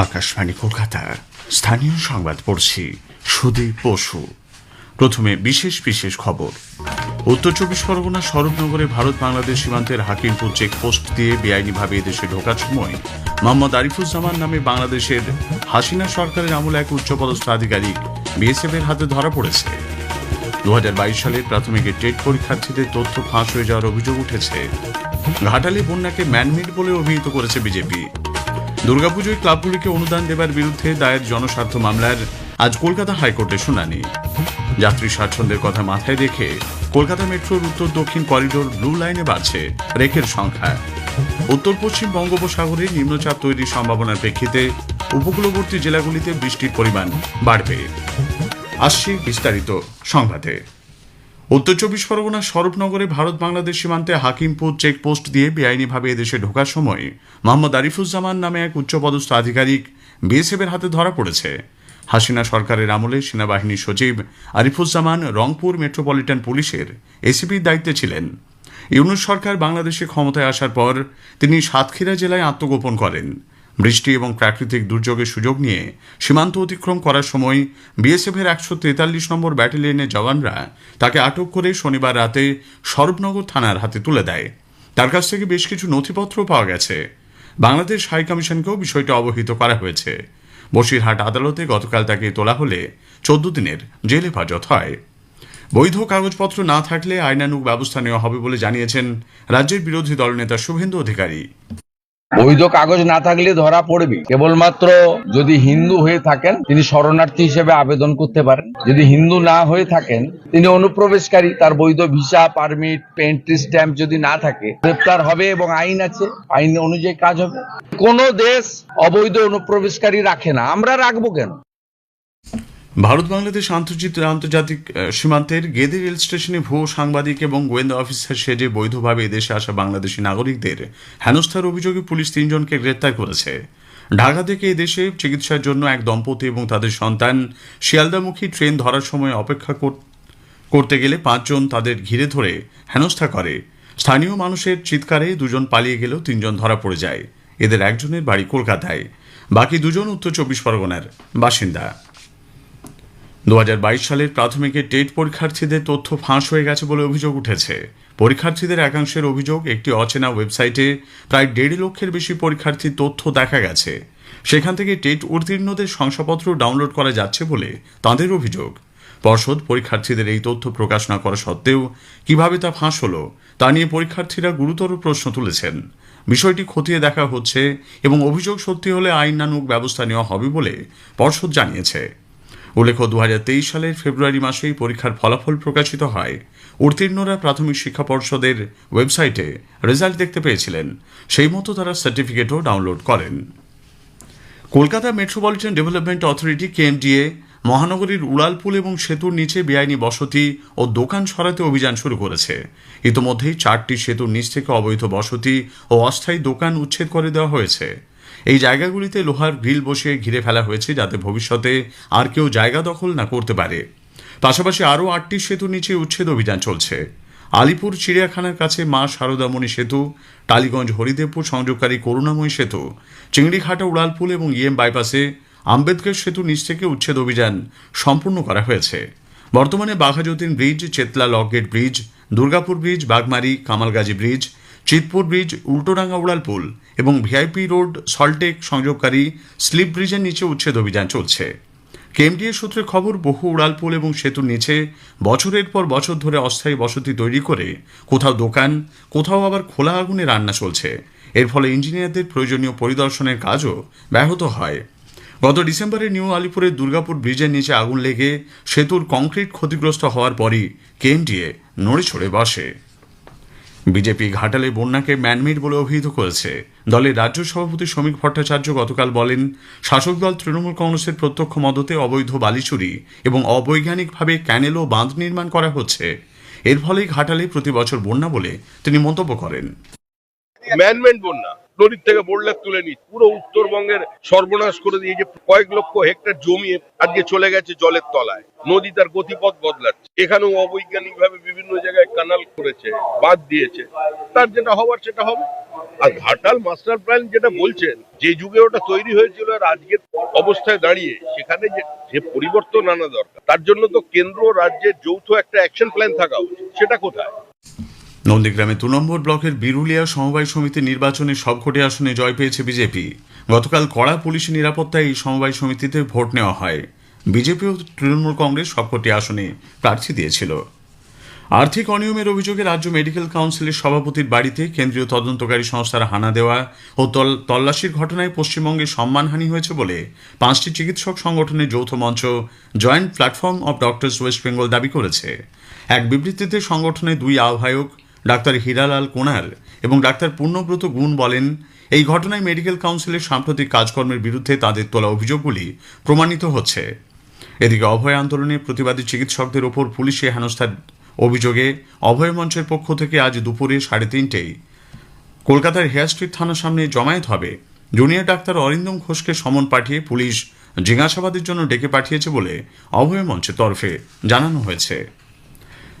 আকাশবাণী, কলকাতা। স্থানীয় সংবাদ পড়ছি সুদীপ বসু। প্রথমে বিশেষ বিশেষ খবর। উত্তর চব্বিশ পরগনা স্বরূপনগরে ভারত বাংলাদেশ সীমান্তের হাকিমপুর চেকপোস্ট দিয়ে বেআইনিভাবে এদেশে ঢোকার সময় মোহাম্মদ আরিফুজ্জামান নামে বাংলাদেশের হাসিনা সরকারের আমলে এক উচ্চপদস্থ আধিকারিক বিএসএফ এর হাতে ধরা পড়েছে। দু হাজার বাইশ সালে প্রাথমিকের টেট পরীক্ষার্থীদের তথ্য ফাঁস হয়ে যাওয়ার অভিযোগ উঠেছে। ঘাটালি বন্যাকে ম্যানমেড বলে অভিহিত করেছে বিজেপি। দুর্গাপুজোয় ক্লাবগুলিকে অনুদান দেবার বিরুদ্ধে দায়ের জনস্বার্থ মামলার আজ কলকাতা হাইকোর্টে শুনানি। যাত্রী স্বাচ্ছন্দ্যের কথা মাথায় রেখে কলকাতা মেট্রোর উত্তর দক্ষিণ করিডোর ব্লু লাইনে বাড়ছে রেকের সংখ্যা। উত্তর পশ্চিম বঙ্গোপসাগরে নিম্নচাপ তৈরির সম্ভাবনার প্রেক্ষিতে উপকূলবর্তী জেলাগুলিতে বৃষ্টির পরিমাণ বাড়বে। আসছি বিস্তারিত সংবাদে। উত্তর চব্বিশ পরগনা, স্বরূপনগরে ভারত বাংলাদেশ সীমান্তে হাকিমপুর চেকপোস্ট দিয়ে বেআইনিভাবে এদেশে ঢোকার সময় মোহাম্মদ আরিফুজ্জামান নামে এক উচ্চপদস্থ আধিকারিক বিএসএফের হাতে ধরা পড়েছে। হাসিনা সরকারের আমলে সেনাবাহিনীর সচিব আরিফুজ্জামান রংপুর মেট্রোপলিটন পুলিশের এসিপির দায়িত্বে ছিলেন। ইউনুস সরকার বাংলাদেশে ক্ষমতায় আসার পর তিনি সাতক্ষীরা জেলায় আত্মগোপন করেন। বৃষ্টি এবং প্রাকৃতিক দুর্যোগের সুযোগ নিয়ে সীমান্ত অতিক্রম করার সময় বিএসএফের একশো তেতাল্লিশ নম্বর ব্যাটালিয়নের জওয়ানরা তাকে আটক করে শনিবার রাতে স্বরূপনগর থানার হাতে তুলে দেয়। তার কাছ থেকে বেশ কিছু নথিপত্র পাওয়া গেছে। বাংলাদেশ হাই কমিশনকেও বিষয়টি অবহিত করা হয়েছে। বসিরহাট আদালতে গতকাল তাকে তোলা হলে চোদ্দ দিনের জেল হেফাজত হয়। বৈধ কাগজপত্র না থাকলে আইনানুগ ব্যবস্থা নেওয়া হবে বলে জানিয়েছেন রাজ্যের বিরোধী দলনেতা শুভেন্দু অধিকারী। বৈধ কাগজ না থাকলে ধরা পড়বে। কেবলমাত্র যদি হিন্দু হয়ে থাকেন, তিনি শরণার্থী হিসেবে আবেদন করতে পারেন। যদি হিন্দু না হয়ে থাকেন, তিনি অনুপ্রবেশকারী, তার বৈধ ভিসা, পারমিট, পেন্ট্রি স্ট্যাম্প যদি না থাকে, গ্রেপ্তার হবে এবং আইন আছে। আইন অনুযায়ী কাজ হবে। কোন দেশ অবৈধ অনুপ্রবেশকারী রাখে না। আমরা রাখব কেন? ভারত, বাংলাদেশ আন্তর্জাতিক আন্তর্জাতিক সীমান্তের গেদে রেল স্টেশনে ভুয়ো সাংবাদিক এবং গোয়েন্দা অফিসার সেজে বৈধভাবে এদেশে আসা বাংলাদেশি নাগরিকদের হেনস্থার অভিযোগে পুলিশ তিনজনকে গ্রেপ্তার করেছে। ঢাকা থেকে এদেশে চিকিৎসার জন্য এক দম্পতি এবং তাদের সন্তান শিয়ালদামুখী ট্রেন ধরার সময় অপেক্ষা কর- করতে গেলে পাঁচজন তাদের ঘিরে ধরে হেনস্থা করে। স্থানীয় মানুষের চিৎকারে দুজন পালিয়ে গেলেও তিনজন ধরা পড়ে যায়। এদের একজনের বাড়ি কলকাতায়। বাকি দুজন উত্তর চব্বিশ পরগনার বাসিন্দা। দু হাজার বাইশ সালের প্রাথমিকের টেট পরীক্ষার্থীদের তথ্য ফাঁস হয়ে গেছে বলে অভিযোগ উঠেছে। পরীক্ষার্থীদের একাংশের অভিযোগ, একটি অচেনা ওয়েবসাইটে প্রায় দেড় লক্ষের বেশি পরীক্ষার্থীর তথ্য দেখা গেছে। সেখান থেকে টেট উত্তীর্ণদের শংসাপত্র ডাউনলোড করা যাচ্ছে বলে তাঁদের অভিযোগ। পর্ষদ পরীক্ষার্থীদের এই তথ্য প্রকাশ না করা সত্ত্বেও কীভাবে তা ফাঁস হলো, তা নিয়ে পরীক্ষার্থীরা গুরুতর প্রশ্ন তুলেছেন। বিষয়টি খতিয়ে দেখা হচ্ছে এবং অভিযোগ সত্যি হলে আইনানুগ ব্যবস্থা নেওয়া হবে বলে পর্ষদ জানিয়েছে। উল্লেখ্য দু হাজার তেইশ সালের ফেব্রুয়ারি মাসেই পরীক্ষার ফলাফল প্রকাশিত হয়। উত্তীর্ণরা প্রাথমিক শিক্ষা পর্ষদের ওয়েবসাইটে রেজাল্ট দেখতে পেয়েছিলেন। সেই মতো তারা সার্টিফিকেটও ডাউনলোড করেন। Kolkata metropolitan development authority KMDA মহানগরীর উড়ালপুল এবং সেতুর নিচে বেআইনি বসতি ও দোকান সরাতে অভিযান শুরু করেছে। ইতোমধ্যেই চারটি সেতুর নিচ থেকে অবৈধ বসতি ও অস্থায়ী দোকান উচ্ছেদ করে দেওয়া হয়েছে। এই জায়গাগুলিতে লোহার গ্রিল বসিয়ে ঘিরে ফেলা হয়েছে যাতে ভবিষ্যতে আর কেউ জায়গা দখল না করতে পারে। পাশাপাশি আরও আটটি সেতু নিচে উচ্ছেদ অভিযান চলছে। আলিপুর চিড়িয়াখানার কাছে মা শারদামণি সেতু, টালিগঞ্জ হরিদেবপুর সংযোগকারী করুণাময়ী সেতু, চিংড়িঘাটা উড়ালপুল এবং ইএম বাইপাসে আম্বেদকর সেতু নিচ থেকে উচ্ছেদ অভিযান সম্পূর্ণ করা হয়েছে। বর্তমানে Baghajatin bridge Chetla lock gate bridge, Durgapur bridge Bagmari Kamalgazi bridge Chitpur bridge, Ultadanga উড়ালপুল এবং ভিআইপি রোড সল্টেক সংযোগকারী স্লিপ ব্রিজের নিচে উচ্ছেদ অভিযান চলছে। কেএমডিএ সূত্রে খবর, বহু উড়ালপুল এবং সেতুর নিচে বছরের পর বছর ধরে অস্থায়ী বসতি তৈরি করে কোথাও দোকান, কোথাও আবার খোলা আগুনে রান্না চলছে। এর ফলে ইঞ্জিনিয়ারদের প্রয়োজনীয় পরিদর্শনের কাজও ব্যাহত হয়। গত ডিসেম্বরে নিউ আলিপুরের দুর্গাপুর ব্রিজের নিচে আগুন লেগে সেতুর কংক্রিট ক্ষতিগ্রস্ত হওয়ার পরই কেএমডিএ নড়ে ছড়ে বসে। বিজেপি ঘাটালে বন্যাকে ম্যানমেড বলে অভিহিত করেছে। দলের রাজ্য সভাপতি শ্রমিক ভট্টাচার্য গতকাল বলেন, শাসক দল তৃণমূল কংগ্রেসের প্রত্যক্ষ মদতে অবৈধ বালিচুরি এবং অবৈজ্ঞানিকভাবে ক্যানেল ও বাঁধ নির্মাণ করা হচ্ছে। এর ফলেই ঘাটালে প্রতি বছর বন্যা বলে তিনি মন্তব্য করেন। ম্যানমেড বন্যা। নদীর থেকে বোর্ডলেক তুলে নি পুরো উত্তরবঙ্গের সর্বনাশ করে দিয়ে যে কয়েক লক্ষ হেক্টর জমি আজকে চলে গেছে জলের তলায়। নদী তার গতিপথ বদলাচ্ছে। এখানেও অবৈজ্ঞানিক ভাবে বিভিন্ন জায়গায় কানাল করেছে, বাঁধ দিয়েছে। তার যেটা হবার সেটা হবে। আর ঘাটাল মাস্টার প্ল্যান যেটা বলছেন, যে যুগে ওটা তৈরি হয়েছিল আর আজকের অবস্থায় দাঁড়িয়ে, সেখানে যে পরিবর্তন আনা দরকার। তার জন্য তো কেন্দ্র, রাজ্যের যৌথ একটা অ্যাকশন প্ল্যান থাকা উচিত। সেটা কোথায়? নন্দীগ্রামে দু নম্বর ব্লকের বিরুলিয়া সমবায় সমিতির নির্বাচনে সবকটি আসনে জয় পেয়েছে বিজেপি। গতকাল কড়া পুলিশি নিরাপত্তায় এই সমবায় সমিতিতে ভোট নেওয়া হয়। বিজেপি ও তৃণমূল কংগ্রেস সবকটি আসনে প্রার্থী দিয়েছিল। আর্থিক অনিয়মের অভিযোগে রাজ্য মেডিকেল কাউন্সিলের সভাপতির বাড়িতে কেন্দ্রীয় তদন্তকারী সংস্থার হানা দেওয়া ও তল- তল্লাশির ঘটনায় পশ্চিমবঙ্গে সম্মানহানি হয়েছে বলে পাঁচটি চিকিৎসক সংগঠনের যৌথ মঞ্চ joint platform of doctors West Bengal দাবি করেছে। এক বিবৃতিতে সংগঠনের দুই আহ্বায়ক ডাক্তার হীরালাল কোনার এবং ডাক্তার পূর্ণব্রত গুণ বলেন, এই ঘটনায় মেডিকেল কাউন্সিলের সাম্প্রতিক কাজকর্মের বিরুদ্ধে তাদের তোলা অভিযোগগুলি প্রমাণিত হচ্ছে। এদিকে অভয় আন্দোলনে প্রতিবাদী চিকিৎসকদের ওপর পুলিশে হেনস্থার অভিযোগে অভয় মঞ্চের পক্ষ থেকে আজ দুপুরে সাড়ে তিনটেই কলকাতার হেয়ার স্ট্রিট থানার সামনে জমায়েত হবে। জুনিয়র ডাক্তার অরিন্দম ঘোষকে সমন পাঠিয়ে পুলিশ জিজ্ঞাসাবাদের জন্য ডেকে পাঠিয়েছে বলে অভয় মঞ্চের তরফে জানানো হয়েছে।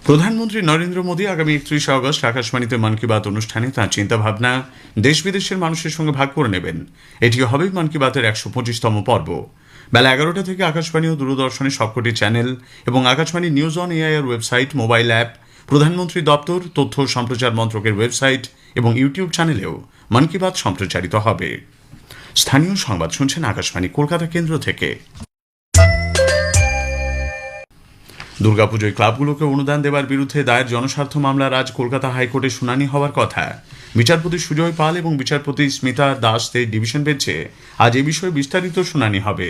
প্রধানমন্ত্রী নরেন্দ্র মোদী আগামী একত্রিশে আগস্ট আকাশবাণীতে মন কি বাত অনুষ্ঠানে তাঁর চিন্তাভাবনা দেশ বিদেশের মানুষের সঙ্গে ভাগ করে নেবেন। এটি হবে মন কি বাতের একশো পঁচিশতম পর্ব। বেলা এগারোটা থেকে আকাশবাণী ও দূরদর্শনের সবকটি চ্যানেল এবং Akashvani news on AIR website, mobile app, প্রধানমন্ত্রী দপ্তর, তথ্য সম্প্রচার মন্ত্রকের ওয়েবসাইট এবং ইউটিউব চ্যানেলেও মন কি বাত সম্প্রচারিত হবে। স্থানীয় সংবাদ শুনছেন আকাশবাণী, কলকাতা কেন্দ্র থেকে। দুর্গাপুজোয় ক্লাবগুলোকে অনুদান দেওয়ার বিরুদ্ধে দায়ের জনস্বার্থ মামলার আজ কলকাতা হাইকোর্টে শুনানি হওয়ার কথা। বিচারপতি সুজয় পাল এবং বিচারপতি স্মিতা দাসদের ডিভিশন বেঞ্চে আজ এ বিষয়ে বিস্তারিত শুনানি হবে।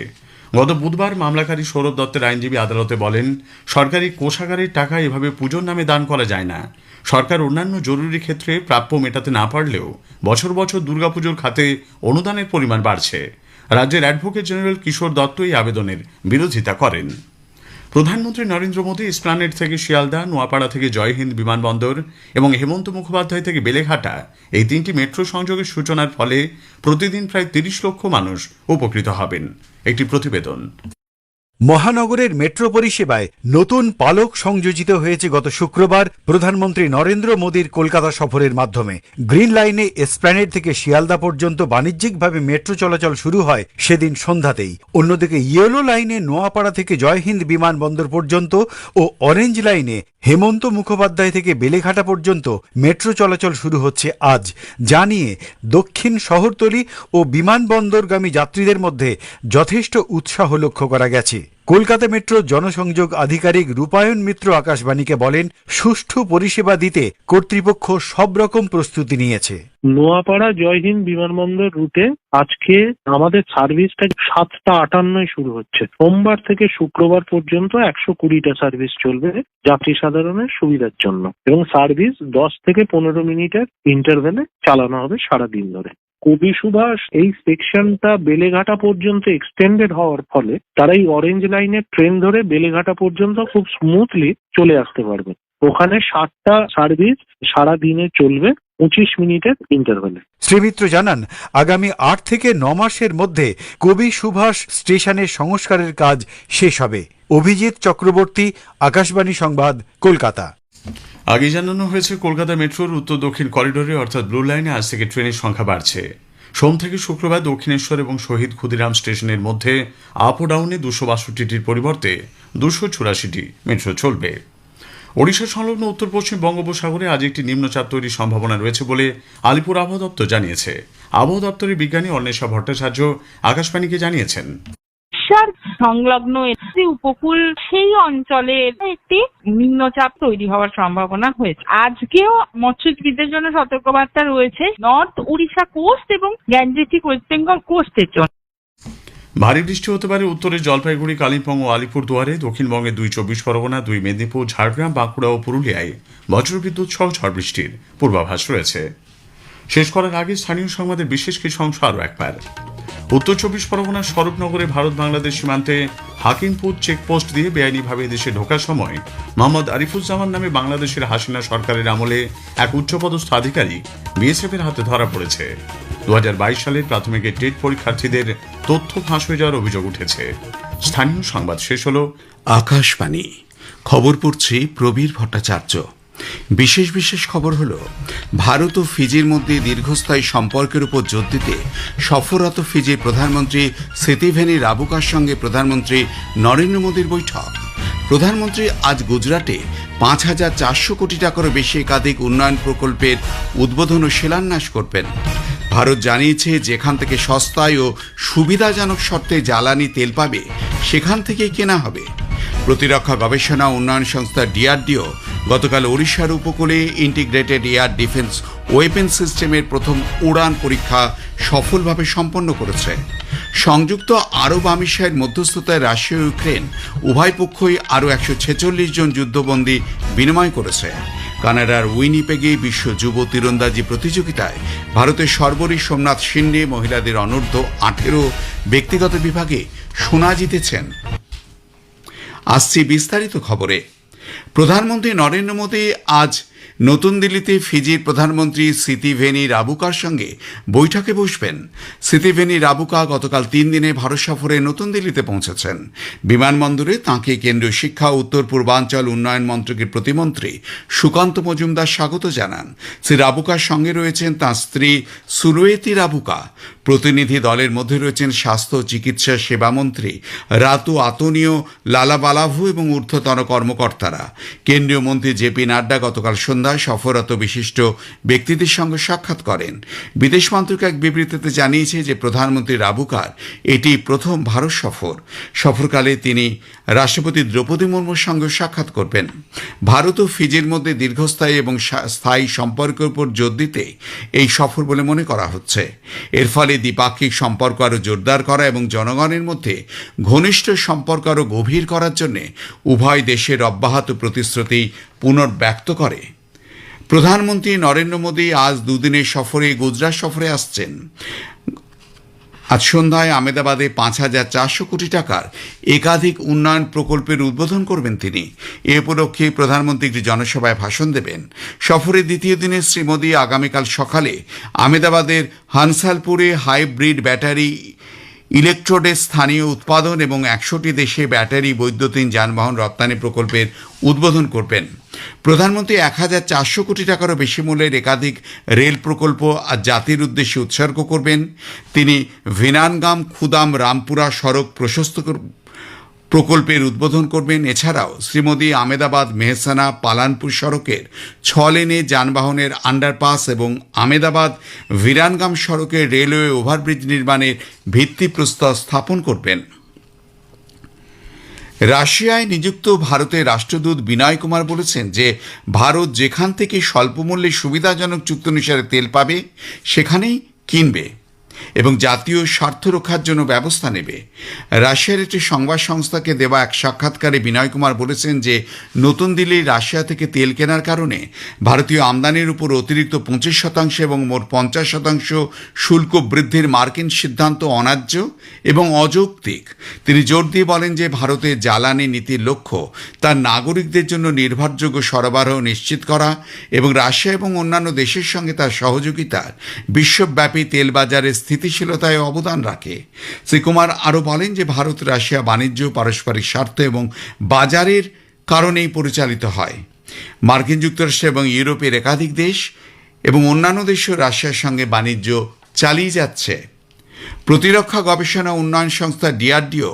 গত বুধবার মামলাকারী সৌরভ দত্তের আইনজীবী আদালতে বলেন, সরকারি কোষাগারের টাকা এভাবে পুজোর নামে দান করা যায় না। সরকার অন্যান্য জরুরি ক্ষেত্রে প্রাপ্য মেটাতে না পারলেও বছর বছর দুর্গাপুজোর খাতে অনুদানের পরিমাণ বাড়ছে। রাজ্যের অ্যাডভোকেট জেনারেল কিশোর দত্ত এই আবেদনের বিরোধিতা করেন। প্রধানমন্ত্রী নরেন্দ্র মোদী ইসপ্লানেট থেকে শিয়ালদা, নোয়াপাড়া থেকে জয়হিন্দ বিমানবন্দর এবং হেমন্ত মুখোপাধ্যায় থেকে বেলেঘাটা এই তিনটি মেট্রো সংযোগের সূচনার ফলে প্রতিদিন প্রায় তিরিশ লক্ষ মানুষ উপকৃত হবেন। একটি প্রতিবেদন। মহানগরের মেট্রো পরিষেবায় নতুন পালক সংযোজিত হয়েছে গত শুক্রবার প্রধানমন্ত্রী নরেন্দ্র মোদীর কলকাতা সফরের মাধ্যমে। গ্রিন লাইনে এসপ্ল্যানেড থেকে শিয়ালদা পর্যন্ত বাণিজ্যিকভাবে মেট্রো চলাচল শুরু হয় সেদিন সন্ধ্যাতেই। অন্যদিকে ইয়েলো লাইনে নোয়াপাড়া থেকে জয়হিন্দ বিমানবন্দর পর্যন্ত ও অরেঞ্জ লাইনে হেমন্ত মুখোপাধ্যায় থেকে বেলেঘাটা পর্যন্ত মেট্রো চলাচল শুরু হচ্ছে আজ, যা নিয়ে দক্ষিণ শহরতলি ও বিমানবন্দরগামী যাত্রীদের মধ্যে যথেষ্ট উৎসাহ লক্ষ্য করা গেছে। কলকাতা মেট্রো জনসংযোগ আধিকারিক রূপায়ণ মিত্র আকাশবাণীকে বলেন, সুষ্ঠু পরিষেবা দিতে কর্তৃপক্ষ সব রকম প্রস্তুতি নিয়েছে। নোয়াপাড়া জয়হিন্দ বিমানবন্দর রুটে আজকে আমাদের সার্ভিসটা সাতটা আটান্নয় শুরু হচ্ছে। সোমবার থেকে শুক্রবার পর্যন্ত একশো কুড়িটা সার্ভিস চলবে যাত্রী সাধারণের সুবিধার জন্য। এবং সার্ভিস দশ থেকে পনেরো মিনিটের ইন্টারভেলে চালানো হবে সারা দিন ধরে। কবি সুভাষ এই সেকশনটা বেলেঘাটা পর্যন্ত এক্সটেন্ডেড হওয়ার ফলে তারা এই অরেঞ্জ লাইনের ট্রেন ধরে বেলেঘাটা পর্যন্ত খুব স্মুথলি চলে আসতে পারবে। ওখানে সাতটা সার্ভিস সারা দিনে চলবে পঁচিশ মিনিটের ইন্টারভেলে শ্রী মিত্র জানান, আগামী আট থেকে ন মাসের মধ্যে কবি সুভাষ স্টেশনের সংস্কারের কাজ শেষ হবে। অভিজিৎ চক্রবর্তী, আকাশবাণী সংবাদ, কলকাতা। আগে জানানো হয়েছে, কলকাতা মেট্রোর উত্তর দক্ষিণ করিডোরে, অর্থাৎ ব্লু লাইনে আজ থেকে ট্রেনের সংখ্যা বাড়ছে। সোম থেকে শুক্রবার দক্ষিণেশ্বর এবং শহীদ ক্ষুদিরাম স্টেশনের মধ্যে আপ ও ডাউনে দুশো বাষট্টিটির পরিবর্তে দুশো চুরাশিটি মেট্রো চলবে। ওড়িশা সংলগ্ন উত্তর পশ্চিম বঙ্গোপসাগরে আজ একটি নিম্নচাপ তৈরির সম্ভাবনা রয়েছে বলে আলিপুর আবহাওয়া দপ্তর জানিয়েছে। আবহাওয়া দপ্তরের বিজ্ঞানী অন্বেষা ভট্টাচার্য আকাশবাণীকে জানিয়েছেন। উড়িষ্যার সংলগ্ন একটি উপকূল, সেই অঞ্চলে একটি নিম্নচাপ তৈরি হওয়ার সম্ভাবনা হয়েছে। আজকেও মৎস্যজীবীদের জন্য সতর্কবার্তা রয়েছে নর্থ উড়িষ্যা কোস্ট এবং গ্যাঞ্জেটিক ওয়েস্ট বেঙ্গল কোস্টের জন্য। ভারী বৃষ্টি হতে পারে উত্তরের জলপাইগুড়ি, কালিম্পং ও আলিপুর দুয়ারে দক্ষিণবঙ্গের দুই চব্বিশ পরগনা, দুই মেদিনীপুর, ঝাড়গ্রাম, বাঁকুড়া ও পুরুলিয়ায় বজ্রবিদ্যুৎ সহ ঝড় বৃষ্টির পূর্বাভাস রয়েছে। শেষ করার আগে স্থানীয় সংবাদের বিশেষ কিছু অংশ আরও একবার। উত্তর চব্বিশ পরগনার স্বরূপনগরে ভারত বাংলাদেশ সীমান্তে হাকিমপুর চেকপোস্ট দিয়ে বেআইনিভাবে দেশে ঢোকার সময় মোহাম্মদ আরিফুজ্জামান নামে বাংলাদেশের হাসিনা সরকারের আমলে এক উচ্চপদস্থ আধিকারিক বিএসএফের হাতে ধরা পড়েছে। দু সালের প্রাথমিকের টেট পরীক্ষার্থীদের তথ্য ফাঁস হয়ে যাওয়ার অভিযোগ উঠেছে। স্থানীয় সংবাদ শেষ হল আকাশবাণী। খবর পড়ছি প্রবীর ভট্টাচার্য। বিশেষ বিশেষ খবর হলো, ভারত ও ফিজির মধ্যে দীর্ঘস্থায়ী সম্পর্কের উপর জোর দিতে সফররত ফিজির প্রধানমন্ত্রী সেতিভেনি রাবুকার সঙ্গে প্রধানমন্ত্রী নরেন্দ্র মোদীর বৈঠক। প্রধানমন্ত্রী আজ গুজরাটে পাঁচ হাজার চারশো কোটি টাকারও বেশি একাধিক উন্নয়ন প্রকল্পের উদ্বোধন ও শিলান্যাস করবেন। ভারত জানিয়েছে, যেখান থেকে সস্তায় ও সুবিধাজনক শর্তে জ্বালানি তেল পাবে, সেখান থেকেই কেনা হবে। প্রতিরক্ষা গবেষণা উন্নয়ন সংস্থা ডিআরডিও গতকাল ওড়িশার উপকূলে ইন্টিগ্রেটেড এয়ার ডিফেন্স ওয়েপেন সিস্টেমের প্রথম উড়ান পরীক্ষা সফলভাবে সম্পন্ন করেছে। সংযুক্ত আরব আমিষের মধ্যস্থতায় রাশিয়া ইউক্রেন উভয় পক্ষই আরও একশো ছেচল্লিশ জন যুদ্ধবন্দী বিনিময় করেছে। কানাডার উইনিপেগে বিশ্ব যুব তীরন্দাজি প্রতিযোগিতায় ভারতের সর্বরী সোমনাথ সিন্ডে মহিলাদের অনূর্ধ্ব আঠেরো ব্যক্তিগত বিভাগে সোনা জিতেছেন। আসছি বিস্তারিত খবরে। প্রধানমন্ত্রী নরেন্দ্র মোদী আজ নতুন দিল্লিতে ফিজির প্রধানমন্ত্রী সিতিভেনি রাবুকার সঙ্গে বৈঠকে বসবেন। সিতিভেনি রাবুকা গতকাল তিন দিনে ভারত সফরে নতুন দিল্লিতে পৌঁছেছেন। বিমানবন্দরে তাঁকে কেন্দ্রীয় শিক্ষা, উত্তর পূর্বাঞ্চল উন্নয়ন মন্ত্রকের প্রতিমন্ত্রী সুকান্ত মজুমদার স্বাগত জানান। শ্রী রাবুকার সঙ্গে রয়েছেন তাঁর স্ত্রী সুরুয়েতি রাবুকা। প্রতিনিধি দলের মধ্যে রয়েছেন স্বাস্থ্য চিকিৎসা সেবামন্ত্রী রাতু আতনীয় লালাবালাভু এবং ঊর্ধ্বতন কর্মকর্তারা। কেন্দ্রীয় মন্ত্রী জেপি নাড্ডা গতকাল সন্ধ্যায় সফররত বিশিষ্ট ব্যক্তিদের সঙ্গে সাক্ষাৎ করেন। বিদেশ মন্ত্রক এক বিবৃতিতে জানিয়েছে যে, প্রধানমন্ত্রী রাবুকার এটি প্রথম ভারত সফর। সফরকালে তিনি রাষ্ট্রপতি দ্রৌপদী মুর্মুর সঙ্গে সাক্ষাৎ করবেন। ভারত ও ফিজির মধ্যে দীর্ঘস্থায়ী এবং স্থায়ী সম্পর্কের উপর জোর দিতে এই সফর বলে মনে করা হচ্ছে। এর ফলে দ্বিপাক্ষিক সম্পর্ক আরও জোরদার করা এবং জনগণের মধ্যে ঘনিষ্ঠ সম্পর্ক আরও গভীর করার জন্য উভয় দেশের অব্যাহত প্রতিশ্রুতি পুনর্ব্যক্ত করে। প্রধানমন্ত্রী নরেন্দ্র মোদী আজ দুদিনের সফরে, গুজরাট সফরে আসছেন। আজ সন্ধ্যায় আমেদাবাদে পাঁচ হাজার চারশো কোটি টাকার একাধিক উন্নয়ন প্রকল্পের উদ্বোধন করবেন তিনি। এ উপলক্ষে প্রধানমন্ত্রী একটি জনসভায় ভাষণ দেবেন। সফরের দ্বিতীয় দিনে শ্রী মোদী আগামীকাল সকালে আমেদাবাদের হানসালপুরে হাইব্রিড ব্যাটারি ইলেকট্রোডের স্থানীয় উৎপাদন এবং একশোটি দেশে ব্যাটারি, বৈদ্যুতিন, যানবাহন রপ্তানি প্রকল্পের উদ্বোধন করবেন। প্রধানমন্ত্রী এক হাজার চারশো কোটি টাকারও বেশি মূল্যের একাধিক রেল প্রকল্প আর জাতির উদ্দেশ্যে উৎসর্গ করবেন। তিনি ভিনানগাম খুদাম রামপুরা সড়ক প্রশস্ত প্রকল্পের উদ্বোধন করবেন। এছাড়াও শ্রীমোদী আমেদাবাদ মেহসানা পালানপুর সড়কের ছ লেনে যানবাহনের আন্ডারপাস এবং আমেদাবাদ ভিরানগাম সড়কের রেলওয়ে ওভারব্রিজ নির্মাণের ভিত্তিপ্রস্তর স্থাপন করবেন। রাশিয়ায় নিযুক্ত ভারতের রাষ্ট্রদূত বিনয় কুমার বলেছেন যে, ভারত যেখান থেকে স্বল্পমূল্যে সুবিধাজনক চুক্তি অনুসারে তেল পাবে, সেখানেই কিনবে। এবং জাতীয় স্বার্থ রক্ষার জন্য ব্যবস্থা নেবে। রাশিয়ার একটি সংবাদ সংস্থাকে দেওয়া এক সাক্ষাৎকারে বিনয় কুমার বলেছেন যে, নতুন দিল্লির রাশিয়া থেকে তেল কেনার কারণে ভারতীয় আমদানির উপর অতিরিক্ত পঁচিশ শতাংশ এবং মোট পঞ্চাশ শতাংশ শুল্ক বৃদ্ধির মার্কিন সিদ্ধান্ত অন্যায্য এবং অযৌক্তিক। তিনি জোর দিয়ে বলেন যে ভারতের জ্বালানি নীতির লক্ষ্য তার নাগরিকদের জন্য নির্ভরযোগ্য সরবরাহ নিশ্চিত করা এবং রাশিয়া এবং অন্যান্য দেশের সঙ্গে তার সহযোগিতার বিশ্বব্যাপী তেল বাজারের স্থিতিশীলতায় অবদান রাখে। শ্রী কুমার আরও বলেন যে, ভারত, রাশিয়া, বাণিজ্য, পারস্পরিক স্বার্থ এবং বাজারের কারণেই পরিচালিত হয়। মার্কিন যুক্তরাষ্ট্র এবং ইউরোপের একাধিক দেশ এবং অন্যান্য দেশও রাশিয়ার সঙ্গে বাণিজ্য চালিয়ে যাচ্ছে। প্রতিরক্ষা গবেষণা উন্নয়ন সংস্থা ডিআরডিও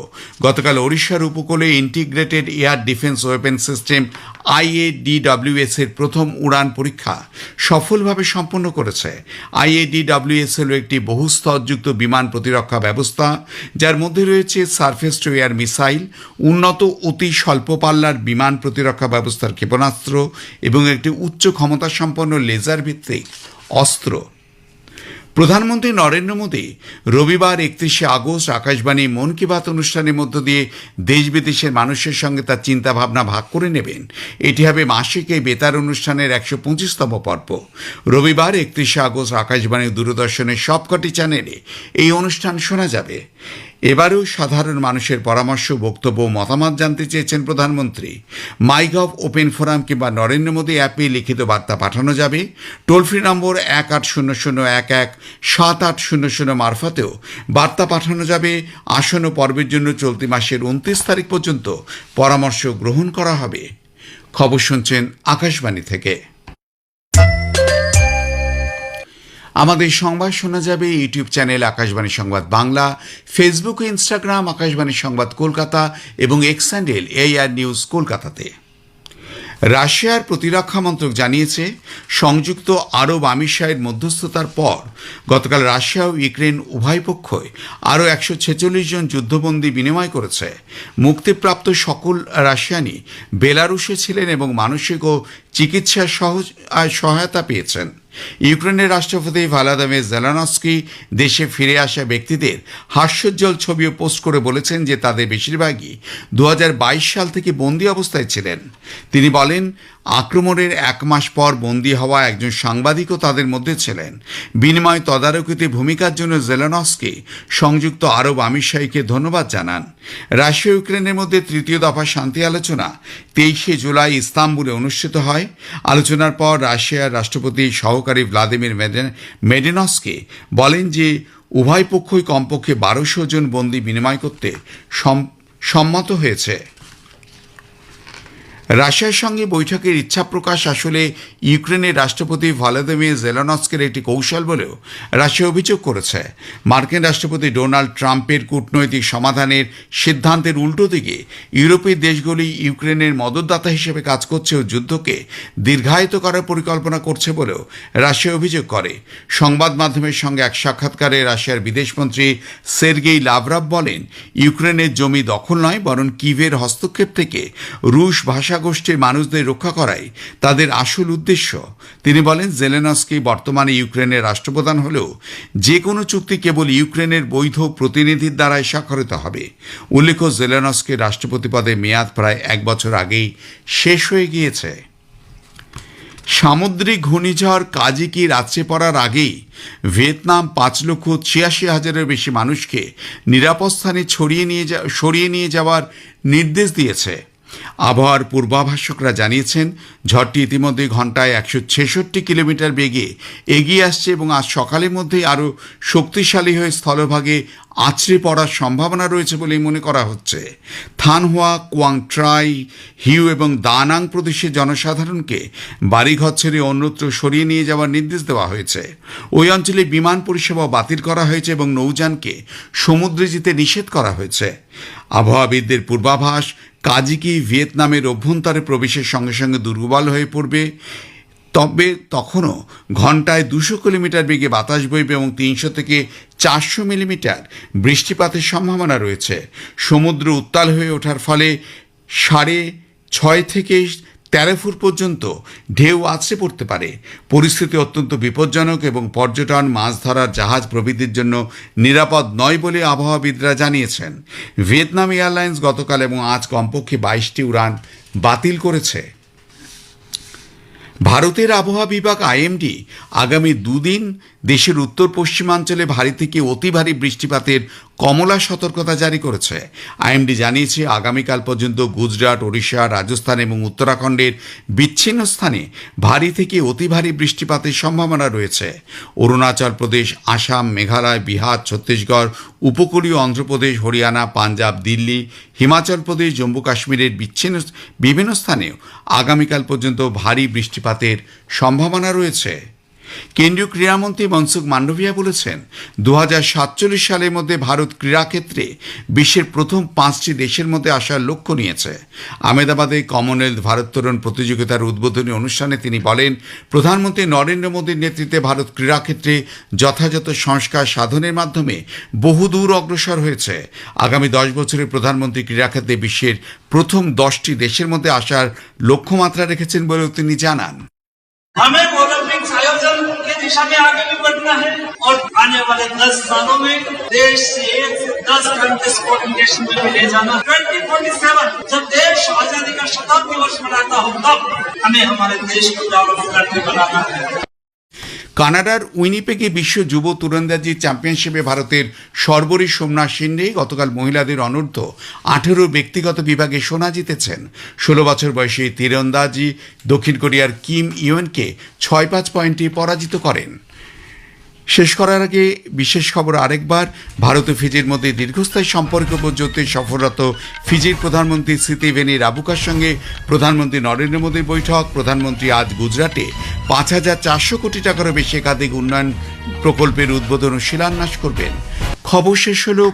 গতকাল ওড়িশার উপকূলে integrated air defence weapon system IADWS এর প্রথম উড়ান পরীক্ষা সফলভাবে সম্পন্ন করেছে। আইএডিডব্লিউএস হল একটি বহুস্তরযুক্ত বিমান প্রতিরক্ষা ব্যবস্থা, যার মধ্যে রয়েছে সারফেস টু এয়ার মিসাইল, উন্নত অতি স্বল্প পাল্লার বিমান প্রতিরক্ষা ব্যবস্থার ক্ষেপণাস্ত্র এবং একটি উচ্চ ক্ষমতা সম্পন্ন লেজার ভিত্তিক অস্ত্র। প্রধানমন্ত্রী নরেন্দ্র মোদী রবিবার একত্রিশে আগস্ট আকাশবাণী মন কি বাত অনুষ্ঠানের মধ্য দিয়ে দেশ বিদেশের মানুষের সঙ্গে তার চিন্তাভাবনা ভাগ করে নেবেন। এটি হবে মাসিক এই বেতার অনুষ্ঠানের একশো পঁচিশতম পর্ব। রবিবার একত্রিশে আগস্ট আকাশবাণী দূরদর্শনের সবকটি চ্যানেলে এই অনুষ্ঠান শোনা যাবে। এবারেও সাধারণ মানুষের পরামর্শ, বক্তব্য মতামত জানতে চেয়েছেন প্রধানমন্ত্রী। মাইগভ ওপেন ফোরাম কিংবা নরেন্দ্র মোদী অ্যাপে লিখিত বার্তা পাঠানো যাবে। টোল ফ্রি নম্বর এক আট শূন্য শূন্য এক এক সাত আট শূন্য শূন্য মারফতেও বার্তা পাঠানো যাবে। আসন্ন পর্বের জন্য চলতি মাসের উনত্রিশ তারিখ পর্যন্ত পরামর্শ গ্রহণ করা হবে। খবর শুনছেন আকাশবাণী থেকে। আমাদের সংবাদ শোনা যাবে YouTube channel Akashvani Sangbad Bangla Facebook ও ইনস্টাগ্রাম আকাশবাণী সংবাদ কলকাতা এবং এক্স হ্যান্ডেল এআর নিউজ কলকাতাতে। রাশিয়ার প্রতিরক্ষা মন্ত্রক জানিয়েছে, সংযুক্ত আরব আমিরশাহের মধ্যস্থতার পর গতকাল রাশিয়া ও ইউক্রেন উভয় পক্ষই আরও একশো ছেচল্লিশ জন যুদ্ধবন্দী বিনিময় করেছে। মুক্তিপ্রাপ্ত সকল রাশিয়ানি বেলারুশে ছিলেন এবং মানসিক ও চিকিৎসা সহজ সহায়তা পেয়েছেন। ইউক্রেনের রাষ্ট্রপতি ভালাদামের জেলানস্কি দেশে ফিরে আসা ব্যক্তিদের হাস্যোজ্জ্বল ছবিও পোস্ট করে বলেছেন যে তাদের বেশিরভাগই দু হাজার বাইশ সাল থেকে বন্দি অবস্থায় ছিলেন। তিনি বলেন আক্রমণের এক মাস পর বন্দী হওয়া একজন সাংবাদিকও তাদের মধ্যে ছিলেন। বিনিময় তদারকিতে ভূমিকার জন্য জেলানস্কি সংযুক্ত আরব আমিরশাহীকে ধন্যবাদ জানান। রাশিয়া, ইউক্রেনের মধ্যে তৃতীয় দফা শান্তি আলোচনা তেইশে জুলাই ইস্তাম্বুলে অনুষ্ঠিত হয়। আলোচনার পর রাশিয়ার রাষ্ট্রপতি সহকারী ভ্লাদিমির মেডেন- মেডিনস্কি বলেন যে, উভয় পক্ষই কমপক্ষে বারোশো জন বন্দী বিনিময় করতে সম- সম্মত হয়েছে। রাশিয়ার সঙ্গে বৈঠকের ইচ্ছা প্রকাশ আসলে ইউক্রেনের রাষ্ট্রপতি ভলাদিমির জেলানস্কের একটি কৌশল বলেও রাশিয়া অভিযোগ করেছে। মার্কিন রাষ্ট্রপতি ডোনাল্ড ট্রাম্পের কূটনৈতিক সমাধানের সিদ্ধান্তের উল্টো দিকে ইউরোপীয় দেশগুলি ইউক্রেনের মদতদাতা হিসেবে কাজ করছে ও যুদ্ধকে দীর্ঘায়িত করার পরিকল্পনা করছে বলেও রাশিয়া অভিযোগ করে। সংবাদ মাধ্যমের সঙ্গে এক সাক্ষাৎকারে রাশিয়ার বিদেশমন্ত্রী সের্গেই লাভরাভ বলেন, ইউক্রেনের জমি দখল নয়, বরং কিভের হস্তক্ষেপ থেকে রুশ ভাষাগোষ্ঠীর মানুষদের রক্ষা করাই তাদের আসল উদ্দেশ্য। তিনি বলেন, জেলেনস্কি বর্তমানে ইউক্রেনের রাষ্ট্রপ্রধান হলেও যে কোনো চুক্তি কেবল ইউক্রেনের বৈধ প্রতিনিধির দ্বারাই স্বাক্ষরিত হবে। উল্লেখ্য জেলেনস্কির রাষ্ট্রপতি পদে মেয়াদ প্রায় এক বছর আগেই শেষ হয়ে গিয়েছে। সামুদ্রিক ঘূর্ণিঝড় কাজিকি রাত্রে পড়ার আগেই ভিয়েতনাম পাঁচ লক্ষ ছিয়াশি হাজারের বেশি মানুষকে নিরাপদ স্থানে ছড়িয়ে নিয়ে যা, সরিয়ে নিয়ে যাওয়ার নির্দেশ দিয়েছে। আবহাওয়ার পূর্বাভাসকরা জানিয়েছেন, ঝড়টি ইতিমধ্যে ঘন্টায় একশো ছেষট্টি কিলোমিটার বেগে এগিয়ে আসছে এবং আজ সকালের মধ্যেই আরও শক্তিশালী হয়ে স্থলভাগে আছড়ে পড়ার সম্ভাবনা রয়েছে বলেই মনে করা হচ্ছে। থানহুয়া কুয়াং ট্রাই হিউ এবং দানাং প্রদেশের জনসাধারণকে বাড়িঘর ছেড়ে অন্যত্র সরিয়ে নিয়ে যাওয়ার নির্দেশ দেওয়া হয়েছে। ওই অঞ্চলে বিমান পরিষেবা বাতিল করা হয়েছে এবং নৌযানকে সমুদ্রে যেতে নিষেধ করা হয়েছে। আবহাওয়াবিদদের পূর্বাভাস কাজিকি ভিয়েতনামের অভ্যন্তরে প্রবেশের সঙ্গে সঙ্গে দুর্বল হয়ে পড়বে? তবে তখনও ঘন্টায় দুশো কিলোমিটার বেগে বাতাস বইবে এবং তিনশো থেকে চারশো মিলিমিটার বৃষ্টিপাতের সম্ভাবনা রয়েছে। সমুদ্র উত্তাল হয়ে ওঠার ফলে সাড়ে ছয় থেকে তেরো ফুট পর্যন্ত ঢেউ আছড়ে পড়তে পারে। পরিস্থিতি অত্যন্ত বিপজ্জনক এবং পর্যটন, মাছ ধরার, জাহাজ প্রভৃতির জন্য নিরাপদ নয় বলে আবহাওয়াবিদরা জানিয়েছেন। ভিয়েতনাম এয়ারলাইন্স গতকাল এবং আজ কমপক্ষে বাইশটি উড়ান বাতিল করেছে। ভারতের আবহাওয়া বিভাগ আইএমডি আগামী দুদিন দেশের উত্তর পশ্চিমাঞ্চলে ভারী থেকে অতি ভারী বৃষ্টিপাতের কমলা সতর্কতা জারি করেছে। আইএমডি জানিয়েছে, আগামীকাল পর্যন্ত গুজরাট, ওড়িশা, রাজস্থান এবং উত্তরাখণ্ডের বিচ্ছিন্ন স্থানে ভারী থেকে অতি ভারী বৃষ্টিপাতের সম্ভাবনা রয়েছে। অরুণাচল প্রদেশ, আসাম, মেঘালয়, বিহার, ছত্তিশগড় উপকূলীয় অন্ধ্রপ্রদেশ, হরিয়ানা, পাঞ্জাব, দিল্লি, হিমাচল প্রদেশ, জম্মু কাশ্মীরের বিচ্ছিন্ন বিভিন্ন স্থানেও আগামীকাল পর্যন্ত ভারী বৃষ্টিপাতের সম্ভাবনা রয়েছে। কেন্দ্রীয় ক্রীড়ামন্ত্রী মনসুখ মান্ডভিয়া বলেছেন দু হাজার সাতচল্লিশ সালের মধ্যে ভারত ক্রীড়াক্ষেত্রে বিশ্বের প্রথম পাঁচটি দেশের মধ্যে আসার লক্ষ্য নিয়েছে। আহমেদাবাদে কমনওয়েলথ ভারোত্তোলন প্রতিযোগিতার উদ্বোধনী অনুষ্ঠানে তিনি বলেন, প্রধানমন্ত্রী নরেন্দ্র মোদীর নেতৃত্বে ভারত ক্রীড়াক্ষেত্রে যথাযথ সংস্কার সাধনের মাধ্যমে বহুদূর অগ্রসর হয়েছে। আগামী দশ বছরে প্রধানমন্ত্রী ক্রীড়াক্ষেত্রে বিশ্বের প্রথম দশটি দেশের মধ্যে আসার লক্ষ্যমাত্রা রেখেছেন বলেও তিনি জানান। दिशा में आगे भी बढ़ना है और आने वाले 10 सालों में देश से एक से दस घंटे स्पोर्टिंग नेशन में भी ले जाना 2047 जब देश आज़ादी का शताब्दी वर्ष मनाता हो तब हमें हमारे देश को डेवलप करके बनाना है। কানাডার উইনিপেকে বিশ্ব যুব তুরন্দাজি চ্যাম্পিয়নশিপে ভারতের সর্বরী সোমনাথ সিন্ডে গতকাল মহিলাদের অনূর্ধ্ব আঠেরো ব্যক্তিগত বিভাগে সোনা জিতেছেন। ষোলো বছর বয়সী তীরন্দাজি দক্ষিণ কোরিয়ার কিম ইউএনকে ছয় পাঁচ পয়েন্টে পরাজিত করেন। শেষ করার আগে বিশেষ খবর আরেকবার। ভারত ও ফিজির মধ্যে দীর্ঘস্থায়ী সম্পর্ক পর্যন্ত সফররত ফিজির প্রধানমন্ত্রী স্মৃতিভেনি রাবুকার সঙ্গে প্রধানমন্ত্রী নরেন্দ্র মোদীর বৈঠক। প্রধানমন্ত্রী আজ গুজরাটে পাঁচ হাজার চারশো কোটি টাকারও বেশি একাধিক উন্নয়ন প্রকল্পের উদ্বোধন ও শিলান্যাস করবেন। খবর শেষ হলো